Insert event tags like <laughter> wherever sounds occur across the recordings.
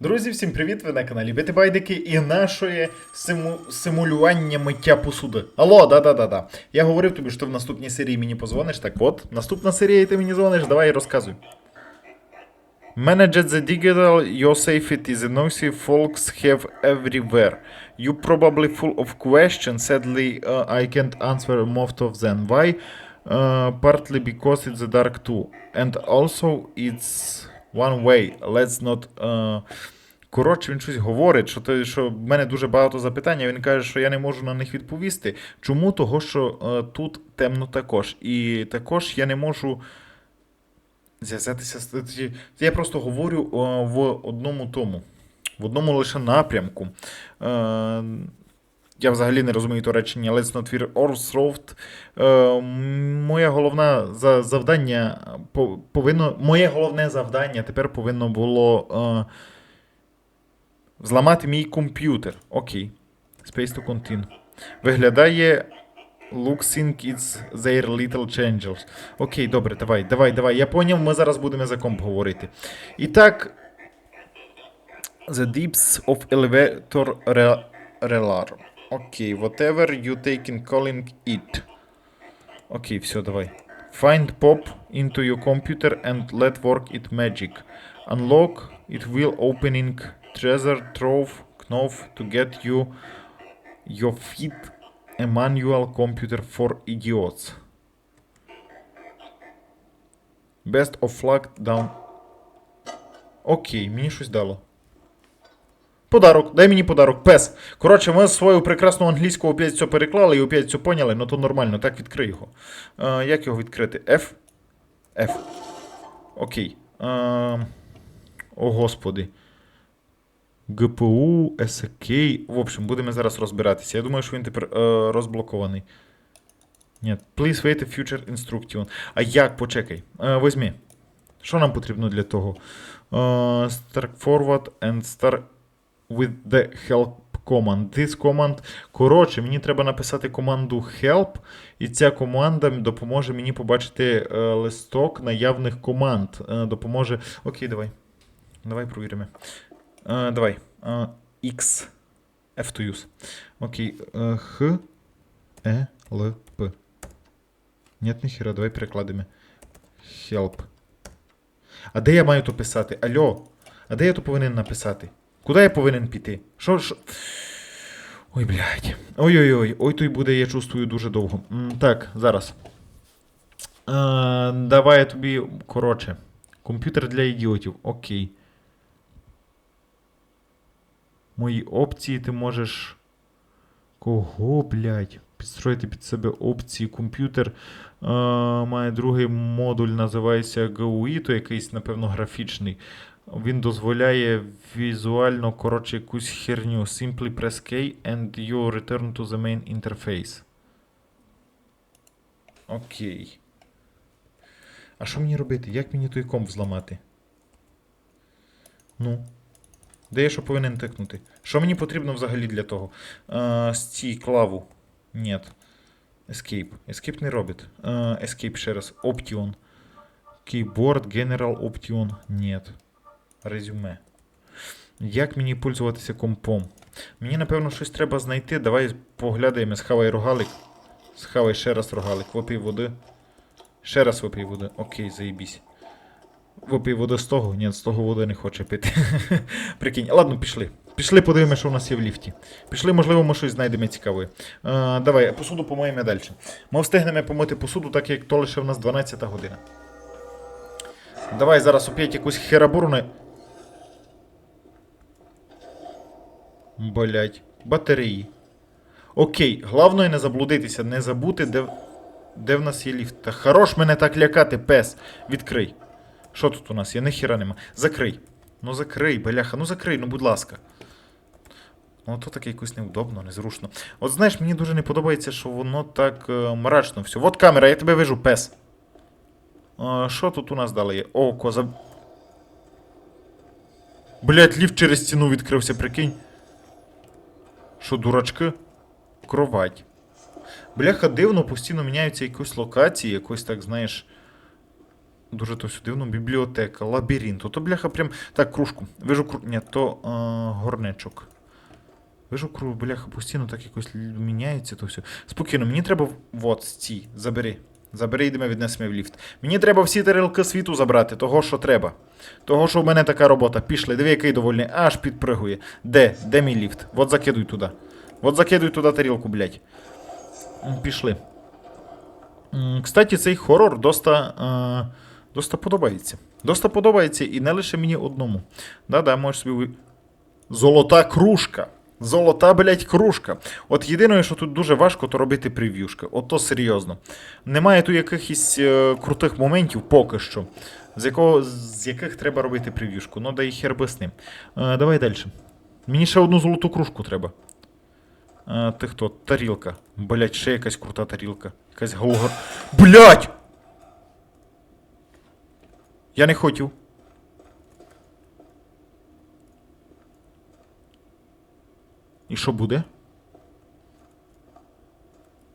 Друзі, всім привіт! Ви на каналі Бити Байдики і нашої симу... симулювання миття посуди. Алло, да-да-да-да. Я говорив тобі, що ти в наступній серії мені позвониш. Так от, наступна серія, і ти мені дзвониш, давай розказуй. Manage the digital, your safety is a noisy folks have everywhere. You probably full of questions, sadly uh, I can't answer most of them. Why? Uh, partly because it's the dark too. And also it's one way. Let's not... Uh... Коротше, він щось говорить, що, те, що в мене дуже багато запитань, він каже, що я не можу на них відповісти. Чому? Того, що е, тут темно також. І також я не можу зв'язатися Я просто говорю е, в одному тому, в одному лише напрямку. Е, я взагалі не розумію то речення Let's not fear Orsroft. Е, моє головне завдання повинно. Моє головне завдання тепер повинно було. Е, Зламати мій комп'ютер. Окей. Space to continue. Виглядає. Looks it's their little changes. Окей, добре, давай, давай, давай. Я поняв, ми зараз будемо за комп говорити. І так. The deeps of elevator re- relar. Окей, whatever you take in calling it. Окей, все, давай. Find pop into your computer and let work it magic. Unlock it will opening treasure trove knov to get you your feet a manual computer for idiots. Best of luck down. Окей, мені щось дало. Подарок, дай мені подарок, пес. Коротше, ми свою прекрасну англійську опять все переклали і опять все поняли, ну то нормально, так відкрий його. Е, як його відкрити? F? F. Окей. Е, о, господи. ГПУ, SK. В общем, будемо зараз розбиратися. Я думаю, що він тепер е, розблокований. Ні, please wait a future instruction. А як? Почекай. Е, возьми. Що нам потрібно для того? Е, start forward and start with the help command. This command. Коротше, мені треба написати команду help, і ця команда допоможе мені побачити е, листок наявних команд. Е, допоможе. Окей, давай. Давай провіримо. Е, давай. X. F to use. Окей. Х. Е. Л. П. Нет, ніхера, давай перекладемо. Help. А де я маю то писати? Алло. А де я то повинен написати? Куди я повинен піти? Що, що? Ой, блядь. Ой-ой-ой, ой, той буде, я чувствую, дуже довго. М, так, зараз. Е, давай я тобі. Коротше. Комп'ютер для ідіотів. Окей. Мої опції ти можеш. Кого, блядь? Підстроїти під себе опції. Комп'ютер має другий модуль, називається GUI, то якийсь, напевно, графічний. Він дозволяє візуально, коротше, якусь херню. Simply press K and you return to the main interface. Окей. А що мені робити? Як мені той комп зламати? Ну. Де я що повинен тикнути? Що мені потрібно взагалі для того? Е, стій, клаву. Нет. Escape. Escape не робить. Escape ще раз. Option. Keyboard, General Option. Нет. Резюме. Як мені пользуватися компом? Мені, напевно, щось треба знайти. Давай поглядаємо. Схавай рогалик. Схавай ще раз рогалик. Випий води. Ще раз випий води. Окей, заїбісь. Випий води з того? Ні, з того води не хоче пити. <laughs> Прикинь. Ладно, пішли. Пішли, подивимося, що у нас є в ліфті. Пішли, можливо, ми щось знайдемо цікаве. Е, давай, посуду помиємо далі. Ми встигнемо помити посуду, так як то лише в нас 12 година. Давай зараз опять якусь херабуру Блять. Батареї. Окей, головне не заблудитися, не забути, де, де в нас є ліфт. Та хорош мене так лякати, пес. Відкрий. Що тут у нас є? Ніхіра нема. Закрий. Ну закрий, бляха, ну закрий, ну будь ласка. Ну, то таке якось неудобно, незручно. От знаєш, мені дуже не подобається, що воно так е, мрачно все. От камера, я тебе вижу, пес. Е, що тут у нас далі є? О, коза. Блять, ліфт через стіну відкрився, прикинь. Що, дурачки? Кровать. Бляха, дивно, постійно міняються якісь локації, якось так, знаєш. дуже то все дивно. Бібліотека, лабіринт. Ото бляха прям. Так, кружку. Вижу кру... Ні, то а, горнечок. Вижу кру, бляха, постійно так якось міняється то все. Спокійно, мені треба. Вот, стій, забери. Забери, йдемо віднесемо в ліфт. Мені треба всі тарілки світу забрати, того, що треба. Того, що в мене така робота. Пішли, диви, який довольний, аж підпригує. Де? Де мій ліфт? От закидуй туди. От закидуй туди тарілку, блядь. Пішли. Кстати, цей хорор доста, е, доста подобається. Доста подобається і не лише мені одному. Да-да, можеш собі. Золота кружка. Золота, блядь, кружка. От єдине, що тут дуже важко, то робити прев'юшки. От то серйозно. Немає тут якихось е, крутих моментів поки що, з, якого, з яких треба робити прев'юшку. Ну, да і хер би з ним. Е, давай далі. Мені ще одну золоту кружку треба. А, ти хто? Тарілка. Блять, ще якась крута тарілка. Якась голгор. Блять! Я не хотів. І що буде?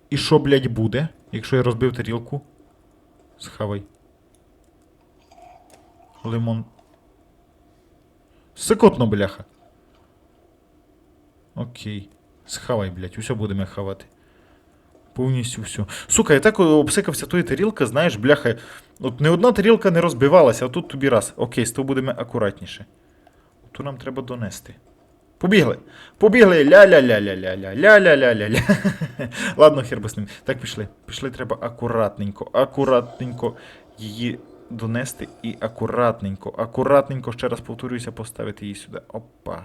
І що, блять, буде, якщо я розбив тарілку? Схавай. Лимон. Сикотно, бляха. Окей. Схавай, блядь, усе будемо хавати. Повністю все. Сука, я так обсикався тої тарілки, знаєш, бляха. От не одна тарілка не розбивалася, а тут тобі раз. Окей, з того будемо акуратніше. Ту нам треба донести. Побігли. Побігли. Ля-ля-ля-ля-ля-ля. Ля-ля-ля-ля-ля. <laughs> Ладно, хер би з ним. Так, пішли. Пішли, треба акуратненько, акуратненько її донести і акуратненько, акуратненько, ще раз повторююся, поставити її сюди. Опа.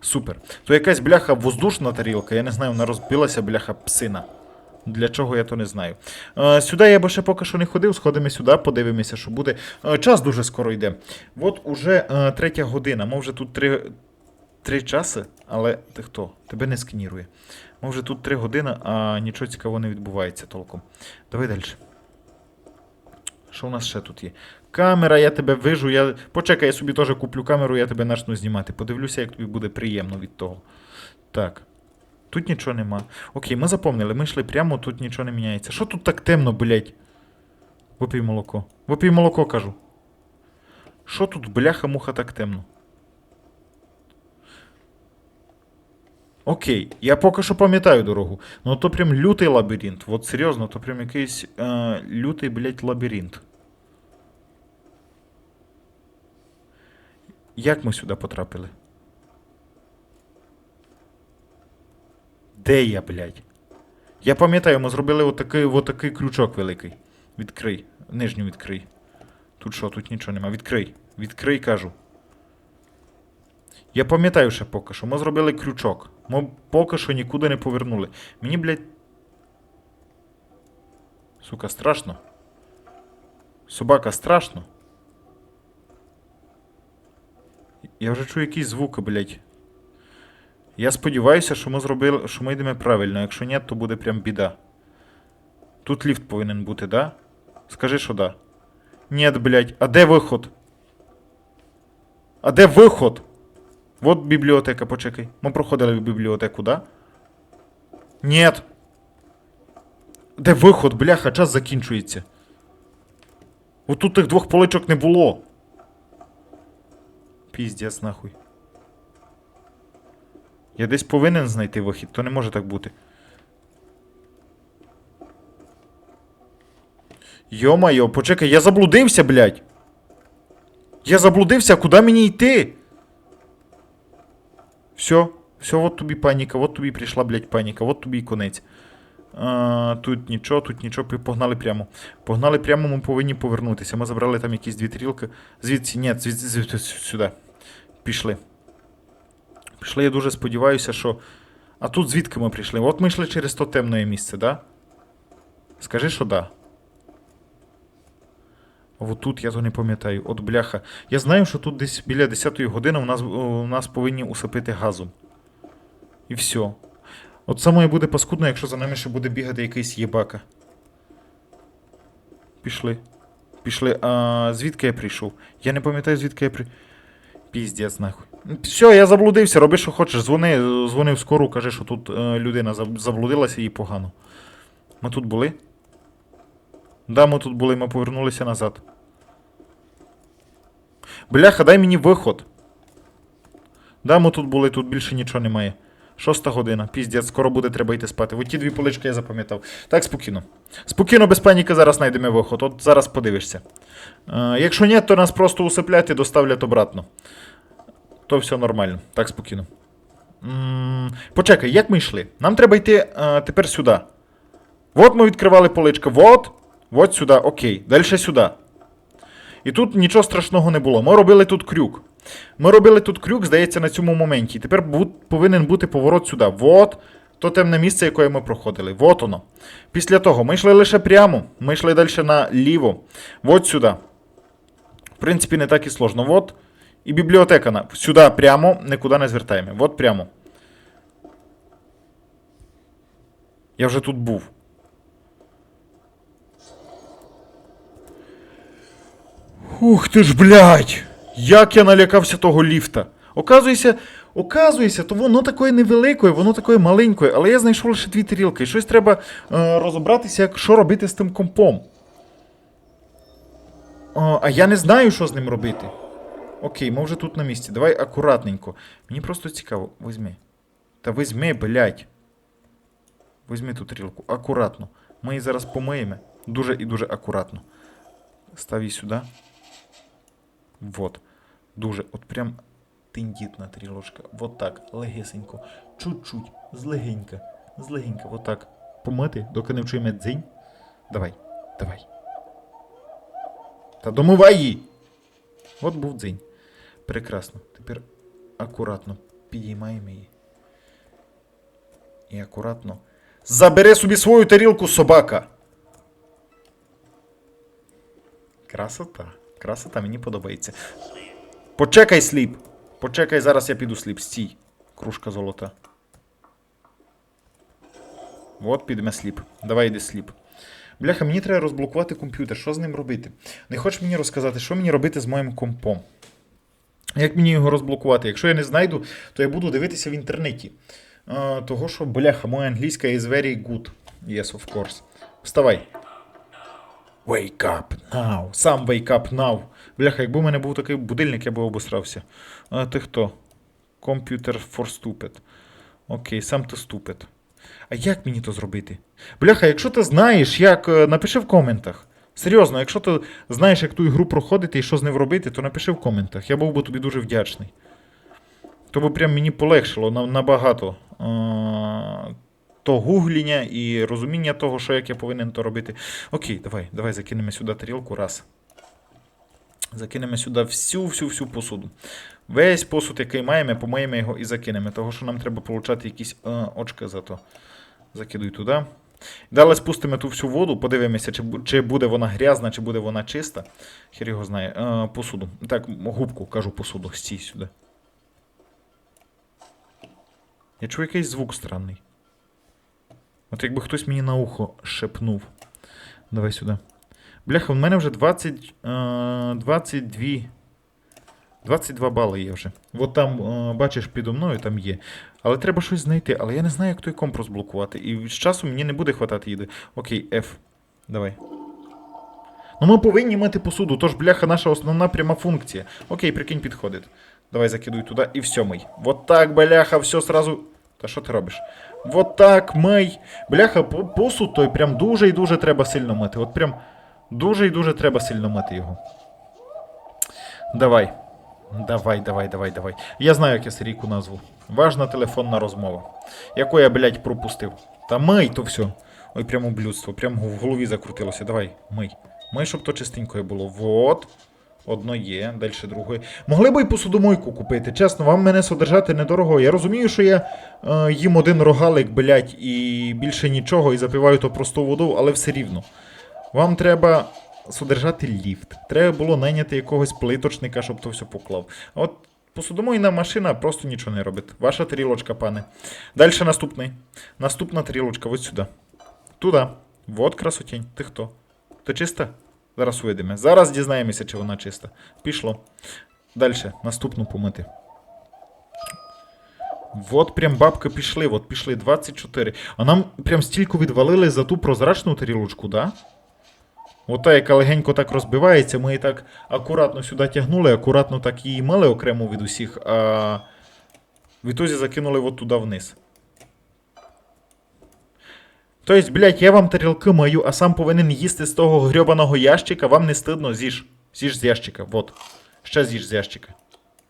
Супер. То якась бляха воздушна тарілка, я не знаю, вона розбилася бляха псина. Для чого я то не знаю. Е, сюди я би ще поки що не ходив, сходимо сюди, подивимося, що буде. Е, час дуже скоро йде. От уже е, третя година. Ми вже тут три, три часи, але ти хто? Тебе не сканірує. Ми вже тут три години, а нічого цікавого не відбувається толком. Давай далі. Що у нас ще тут є? Камера, я тебе вижу, я. Почекай, я собі теж куплю камеру, я тебе почну знімати. Подивлюся, як тобі буде приємно від того. Так. Тут нічого нема. Окей, ми запомнили, ми йшли прямо, тут нічого не міняється. Що тут так темно, блять? Випий молоко. Випий молоко, кажу. Що тут, бляха-муха, так темно? Окей, я поки що пам'ятаю дорогу. Ну то прям лютий лабіринт. От серйозно, то прям якийсь е, лютий, блять, лабіринт. Як ми сюди потрапили? Де я, блядь? Я пам'ятаю, ми зробили отакий, отакий крючок великий. Відкрий. Нижню відкрий. Тут що, тут нічого нема. Відкрий. Відкрий, кажу. Я пам'ятаю ще поки що. Ми зробили крючок. Ми поки що нікуди не повернули. Мені, блядь. Сука, страшно. Собака страшно. Я вже чую якісь звуки, блядь. Я сподіваюся, що ми зробили, що ми йдемо правильно. Якщо ні, то буде прям біда. Тут ліфт повинен бути, да? Скажи, що да. Нет, блядь. А де виход? А де виход? Вот бібліотека, почекай. Ми проходили в бібліотеку, да? Нет. Де виход, бляха, час закінчується. Отут тих двох поличок не було. Піздець, нахуй. Я десь повинен знайти вихід, то не може так бути. Йо-майо, почекай, я заблудився, блядь. Я заблудився, куди мені йти? Все, все, от тобі паніка, от тобі прийшла, блядь, паніка, от тобі і конець. А, тут нічого, тут нічого, погнали прямо. Погнали прямо, ми повинні повернутися. Ми забрали там якісь дві тарілки. Звідси, ні, звідси, звідси сюди. Пішли. Пішли, я дуже сподіваюся, що. А тут звідки ми прийшли? От ми йшли через то темне місце, да? Скажи, що да. От тут я то не пам'ятаю. От бляха. Я знаю, що тут десь біля 10-ї години у нас, у нас повинні усипити газом. І все. От саме буде паскудно, якщо за нами ще буде бігати якийсь єбака. Пішли. Пішли. А звідки я прийшов? Я не пам'ятаю, звідки я при. Піздець, нахуй. Все, я заблудився, роби, що хочеш. Дзвони, дзвони в скору, кажи, що тут е, людина заблудилася і погано. Ми тут були? Да, ми тут були, ми повернулися назад. Бляха, дай мені виход. Да, ми тут були, тут більше нічого немає. Шоста година, піздець, скоро буде треба йти спати. От ті дві полички я запам'ятав. Так, спокійно. Спокійно, без паніки, зараз знайдемо виход. От зараз подивишся. Е, якщо ні, то нас просто усиплять і доставлять обратно. То все нормально. Так, спокійно. м почекай, як ми йшли? Нам треба йти е, тепер сюди. От ми відкривали поличку. Вот. Вот сюди, окей. Далі сюди. І тут нічого страшного не було. Ми робили тут крюк. Ми робили тут крюк, здається, на цьому моменті. І тепер повинен бути поворот сюди. Вот. То темне місце, яке ми проходили. Вот воно. Після того ми йшли лише прямо. Ми йшли далі наліво. Вот сюди. В принципі, не так і сложно. Вот. І бібліотека. на- Сюди прямо, нікуди не звертаємо. Вот прямо. Я вже тут був. Ух ти ж, блядь! Як я налякався того ліфта. Оказується, оказується, то воно такої невеликої, воно такої маленької, але я знайшов лише дві тарілки. І щось треба е, розібратися, як, що робити з тим компом. О, а я не знаю, що з ним робити. Окей, ми вже тут на місці. Давай акуратненько. Мені просто цікаво. Візьми. Та візьми, блядь. Візьми ту тарілку. Акуратно. Ми її зараз помиємо. Дуже і дуже акуратно. Став її сюди. Вот. Дуже, от прям тендітна тарілочка. Вот так, легесенько. Чуть-чуть, злегенька, злегенька, вот так. Помити, доки не вчуємо дзинь. Давай, давай. Та домивай її! От був дзинь. Прекрасно. Тепер акуратно підіймаємо її. І акуратно. Забери собі свою тарілку, собака! Красота. Красота, мені подобається. Почекай, сліп. Почекай, зараз я піду сліп. Стій. Кружка золота. От підме сліп. Давай йди сліп. Бляха, мені треба розблокувати комп'ютер. Що з ним робити? Не хочеш мені розказати, що мені робити з моїм компом? Як мені його розблокувати? Якщо я не знайду, то я буду дивитися в інтернеті. Того, що, бляха, моя англійська is very good. Yes, of course. Вставай. Wake up now. Сам wake up now. Бляха, якби у мене був такий будильник, я би обосрався. А ти хто? Computer for stupid. Окей, сам ти stupid. А як мені то зробити? Бляха, якщо ти знаєш, як, е, напиши в коментах. Серйозно, якщо ти знаєш, як ту ігру проходити і що з ним робити, то напиши в коментах. Я був би тобі дуже вдячний. То би прям мені полегшило на- набагато. То гугління і розуміння того, що як я повинен то робити. Окей, давай, давай закинемо сюди тарілку раз. Закинемо сюди всю-всю-всю посуду. Весь посуд, який маємо, помиємо його і закинемо. Того, що нам треба получати якісь е, очки за то. Закидуй туди. Далі спустимо ту всю воду, подивимося, чи, чи буде вона грязна, чи буде вона чиста. Хер його знає. Е, посуду. Так, губку кажу посуду. Стій сюди. Я чую якийсь звук странний. От якби хтось мені на ухо шепнув. Давай сюди. Бляха, в мене вже 20, е, 22. 22 бали є вже. От там, е, бачиш, підо мною там є. Але треба щось знайти. Але я не знаю, як той комп розблокувати. І з часу мені не буде хватати їди. Окей, F. Давай. Ну ми повинні мити посуду, тож, бляха, наша основна пряма функція. Окей, прикинь, підходить. Давай закидуй туди і все мий. Вот так, бляха, все сразу. Та що ти робиш? Вот так, мий. Бляха, посуд той прям дуже і дуже треба сильно мити. От прям дуже і дуже треба сильно мити його. Давай. Давай, давай, давай, давай. Я знаю, як я Сирійку назву. Важна телефонна розмова. Яку я, блядь, пропустив. Та мий то все. Ой, прямо блюдство, прямо в голові закрутилося. Давай, мий. Мий, щоб то чистенькое було. Вот. Одно є, далі друге. Могли б і посудомойку купити. Чесно, вам мене содержати недорого. Я розумію, що я е, їм один рогалик, блядь, і більше нічого, і запиваю то просту воду, але все рівно. Вам треба содержати ліфт. Треба було найняти якогось плиточника, щоб то все поклав. А от посудомойна машина просто нічого не робить. Ваша тарілочка, пане. Далі наступний. Наступна тарілочка, ось сюди. Туди. Вот красотень. Ти хто? Ти чиста? Зараз увидимо. Зараз дізнаємося, чи вона чиста. Пішло. Далі, наступну помити. Вот прям бабки пішли, от пішли 24. А нам прям стільки відвалили за ту прозрачну тарілочку, да? Ота, яка легенько так розбивається, ми її так акуратно сюди тягнули, акуратно так її мили окремо від усіх, а відтоді закинули от туди вниз. Тобто, блядь, я вам тарілки маю, а сам повинен їсти з того грьобаного ящика, вам не стидно, з'їж. З'їж з ящика, вот. Ще з'їж з ящика.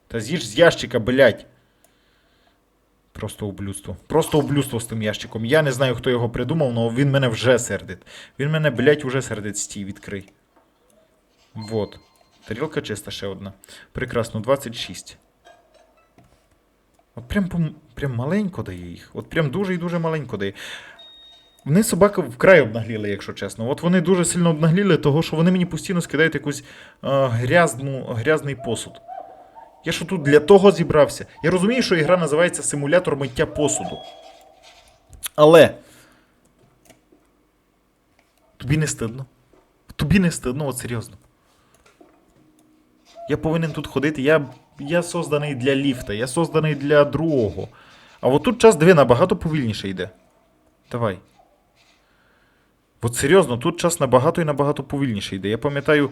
Та з'їж з ящика, блядь. Просто ублюдство. Просто ублюдство з тим ящиком. Я не знаю, хто його придумав, але він мене вже сердить. Він мене, блядь, вже сердить. Стій, відкрий. Вот. Тарілка чиста ще одна. Прекрасно, 26. От прям, прям маленько дає їх. От прям дуже і дуже маленько дає. Вони собаки вкрай обнагліли, якщо чесно. От вони дуже сильно обнагліли, того що вони мені постійно скидають якусь е, грязну, грязний посуд. Я що тут для того зібрався? Я розумію, що ігра називається симулятор миття посуду. Але. Тобі не стидно. Тобі не стидно, от серйозно. Я повинен тут ходити. Я, я созданий для ліфта, я созданий для другого. А от тут час диви набагато повільніше йде. Давай. От серйозно, тут час набагато і набагато повільніше йде. Я пам'ятаю,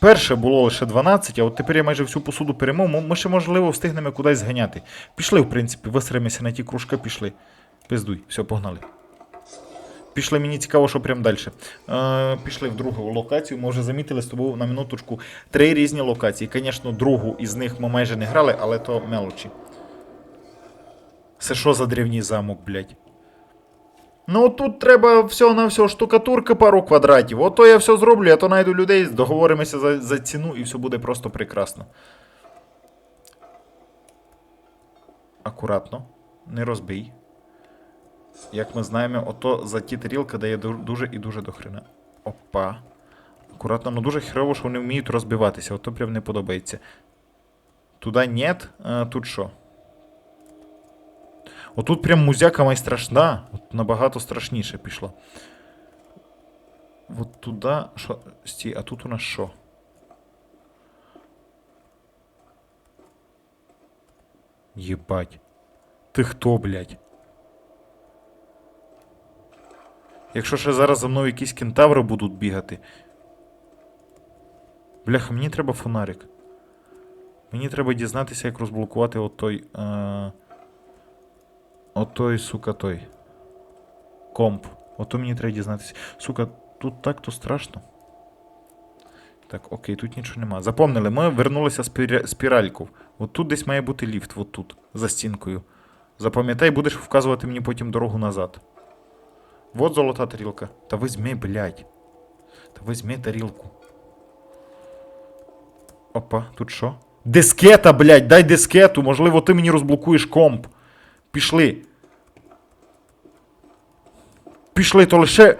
перше було лише 12, а от тепер я майже всю посуду перемов. Ми ще, можливо, встигнемо кудись зганяти. Пішли, в принципі, висремося на ті кружка, пішли. Пиздуй, все, погнали. Пішли, мені цікаво, що прям далі. Е, пішли в другу локацію. Ми вже замітили з тобою на минуточку три різні локації. Звісно, другу із них ми майже не грали, але то мелочі. Це що за древній замок, блядь? Ну тут треба всього на все штукатурки пару квадратів. Ото я все зроблю, я то найду людей, договоримося за, за ціну і все буде просто прекрасно. Акуратно, не розбий. Як ми знаємо, ото за ті тарілки дає дуже і дуже дохрена. Опа. Акуратно, ну дуже херово, що вони вміють розбиватися, ото прям не подобається. Туди нет, а тут що? Отут прям музяка май страшна. От набагато страшніше пішло. От туди. Що? Стій, а тут у нас що? Єбать. Ти хто, блядь? Якщо ще зараз за мною якісь кентаври будуть бігати. Бляха, мені треба фонарик. Мені треба дізнатися, як розблокувати отой. Е... Отой, сука, той. Комп. Ото мені треба дізнатися. Сука, тут так то страшно. Так, окей, тут нічого нема. Запомнили, ми вернулися з спіря... спіральку. От тут десь має бути ліфт, от тут, за стінкою. Запам'ятай, будеш вказувати мені потім дорогу назад. Вот золота тарілка. Та візьми, блядь. Та візьми тарілку. Опа, тут що? Дискета, блядь, дай дискету. Можливо, ти мені розблокуєш комп. Пішли. Пішли, то лише.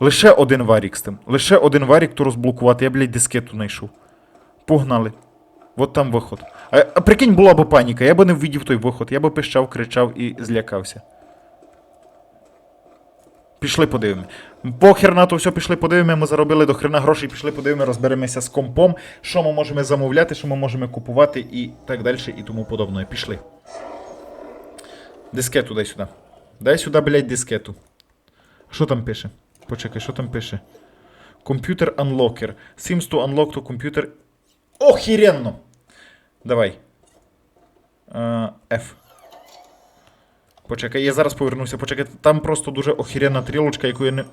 Лише один варік з тим. Лише один варік то розблокувати. Я, блядь, дискету знайшов. Погнали. От там виход. А, а прикинь, була б паніка, я би не ввидів той виход, я би пищав, кричав і злякався. Пішли подивимо. Похер на то все, пішли подивимо. Ми заробили до хрена грошей, пішли подивимо, розберемося з компом, що ми можемо замовляти, що ми можемо купувати і так далі, і тому подобне. Пішли. Дискету дай сюди. Дай сюди, блядь, дискету. Що там пише? Почекай, що там пише? Computer Unlocker. Seems to unlock to computer. Охеренно! Давай. Е, F. Почекай, я зараз повернуся. Почекай, там просто дуже охеренна трілочка, яку я не.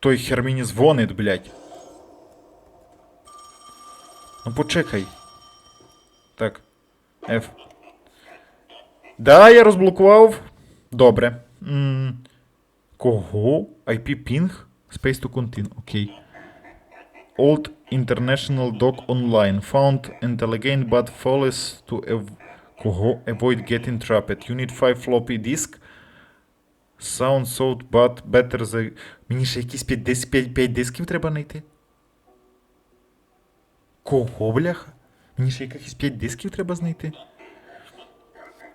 Той хер мені дзвонить, блядь. Ну почекай. Так. F. Да, я розблокував. Добре. м Кого? IP ping? Space to continue. Окей. Old International Doc Online. Found intelligent but fails to ev- Кого? Avoid getting trapped. You need 5 floppy disk. Sound so but better the... Мені ще якісь 5, дис... 5, 5 дисків треба знайти. Кого, бляха? Мені ще якихось 5 дисків треба знайти.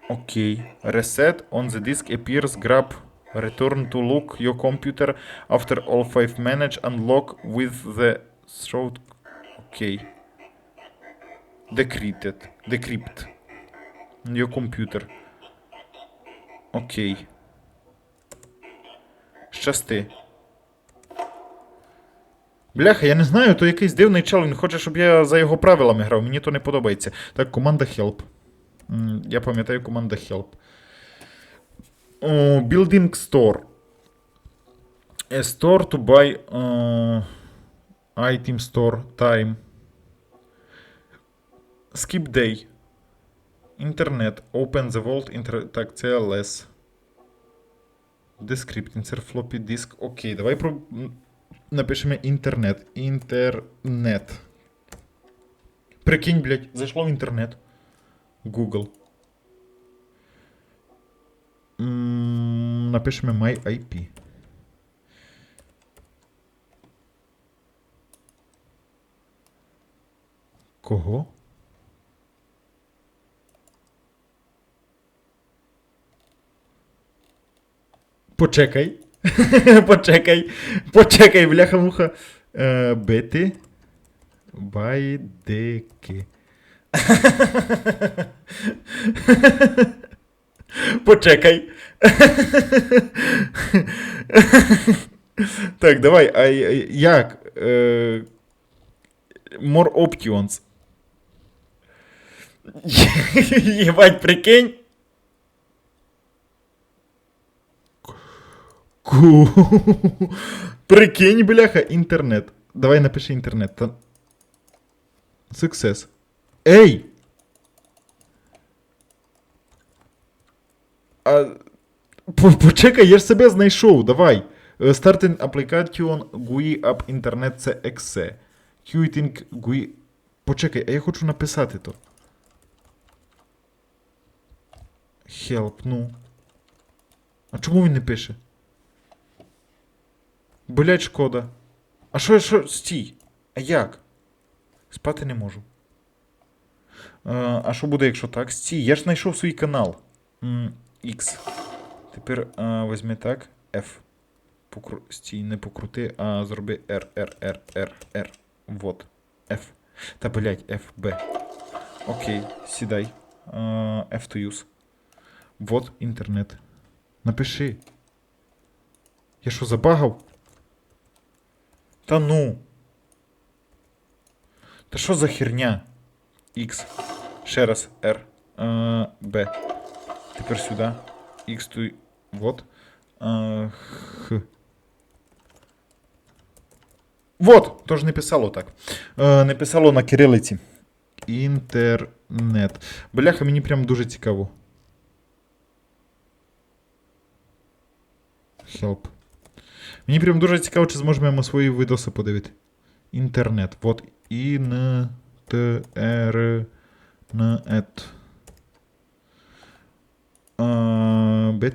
Окей. Reset on the disk appears grab return to look your computer after all five manage unlock with the throat. Окей. Decrypted. Decrypt. Your computer. Окей. Щасти. Бляха, я не знаю, то якийсь дивний чел, він хоче, щоб я за його правилами грав. Мені то не подобається. Так, команда Help. Я пам'ятаю команда Help. О, building Store. A store to buy uh, item store time. Skip day. Інтернет. Open the world. Inter... Так, це LS. Descript. Insert floppy disk. Окей, давай про... напишемо інтернет. Інтернет. Прикинь, блядь, зайшло в інтернет. Google. Напишемо my IP. Кого? Почекай. <laughs> Почекай. Почекай, бляха-муха. Е, бити. Байдики. Почекай. так, давай, а як? Е, more options. Єбать, прикинь. Прикинь, бляха, інтернет. Давай напиши інтернет. Success. Ей! А... Почекай, я ж себе знайшов, давай. Е, Starting application GUI app internet CXE. Quitting GUI... Почекай, а я хочу написати то. Help, ну. А чому він не пише? Блять, шкода. А що, що, стій? А як? Спати не можу. Е, а що буде, якщо так? Стій, я ж знайшов свій канал. X. Тепер е, візьми так. F. Покру... Стій, не покрути, а зроби R, R, R, R, R. Вот. F. Та блять, F, B. Окей, сідай. Е, F to use. Вот інтернет. Напиши. Я що, забагав? Та ну. Та що за херня? X. Ще раз R. B. Тепер сюди. X то. Вот. Х. Вот! Тож не писало так. Е, не писало на кирилиці. Інтернет. Бляха, мені прям дуже цікаво. Help. Мені прям дуже цікаво, чи зможемо свої видоси подивити. Інтернет. Вот. Ін. Т. Р.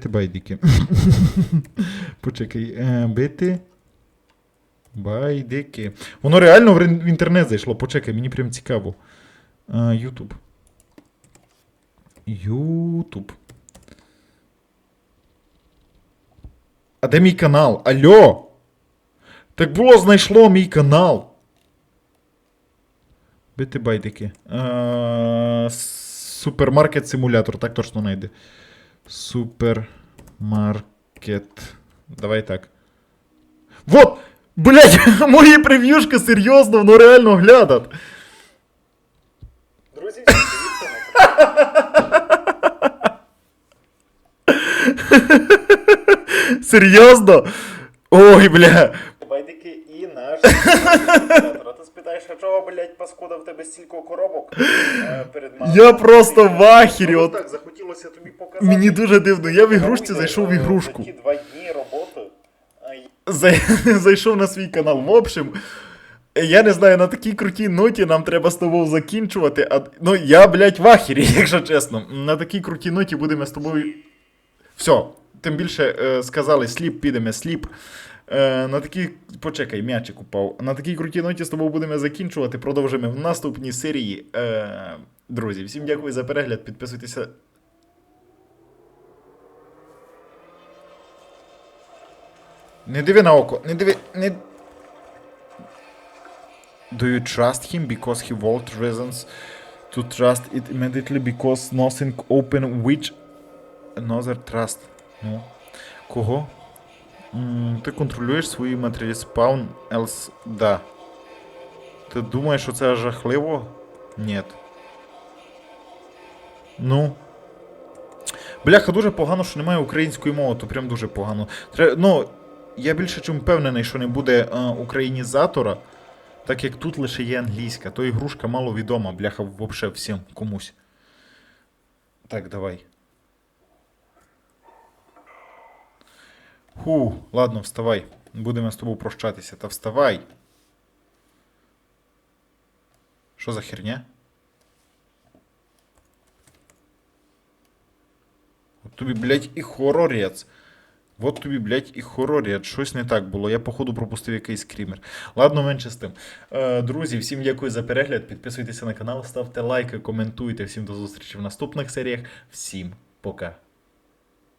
Байдики. <laughs> Почекай. Е, Бити. Байдики. Воно реально в інтернет зайшло. Почекай, мені прям цікаво. Ютуб. Ютуб. А де мій канал? Алло! Так було знайшло мій канал. Бити байдики. А, супермаркет симулятор, так точно знайде. Супермаркет. Давай так. Вот! Блять, <laughs> мої прев'юшки серйозно, воно реально глядат. Друзі, <laughs> Серйозно? Ой, бля. Байдики і наш <laughs> симулятор. А чого, блядь, паскуда в тебе стільки коробок е, перед мамою? Я просто в ахері. Ну, От так, захотілося тобі показати. мені дуже дивно. Я в ігрушці зайшов в ігрушку. За ті два дні роботи. й- Зай- <laughs> Зайшов на свій канал. В общем, я не знаю, на такій крутій ноті нам треба з тобою закінчувати. А... Ну, я, блядь, в ахері, <laughs> якщо чесно. На такій крутій ноті будемо з тобою. Все. Тим більше е, сказали, сліп підемо, сліп. Е, на такій. Почекай, м'ячик упав. На такій крутій ноті з тобою будемо закінчувати. Продовжимо в наступній серії. Е, друзі, всім дякую за перегляд. Підписуйтеся. Не диви на око, не диви. Не... Do you trust him because he wrote reasons to trust it immediately because nothing open which another trust? Ну. Кого? Ти контролюєш свої матеріали спаун else. Да. Ти думаєш, що це жахливо? Ні. Ну. Бляха, дуже погано, що немає української мови, то прям дуже погано. Тре... Ну, я більше чим впевнений, що не буде е, українізатора, так як тут лише є англійська, то ігрушка мало відома, бляха, взагалі всім комусь. Так, давай. Ху, ладно, вставай. Будемо з тобою прощатися. Та вставай. Що за херня? От тобі, блядь, і хорорець. От тобі, блядь, і хорорець. Щось не так було. Я, походу, пропустив якийсь скрімер. Ладно, менше з тим. Е, друзі, всім дякую за перегляд. Підписуйтеся на канал, ставте лайки, коментуйте. Всім до зустрічі в наступних серіях. Всім пока.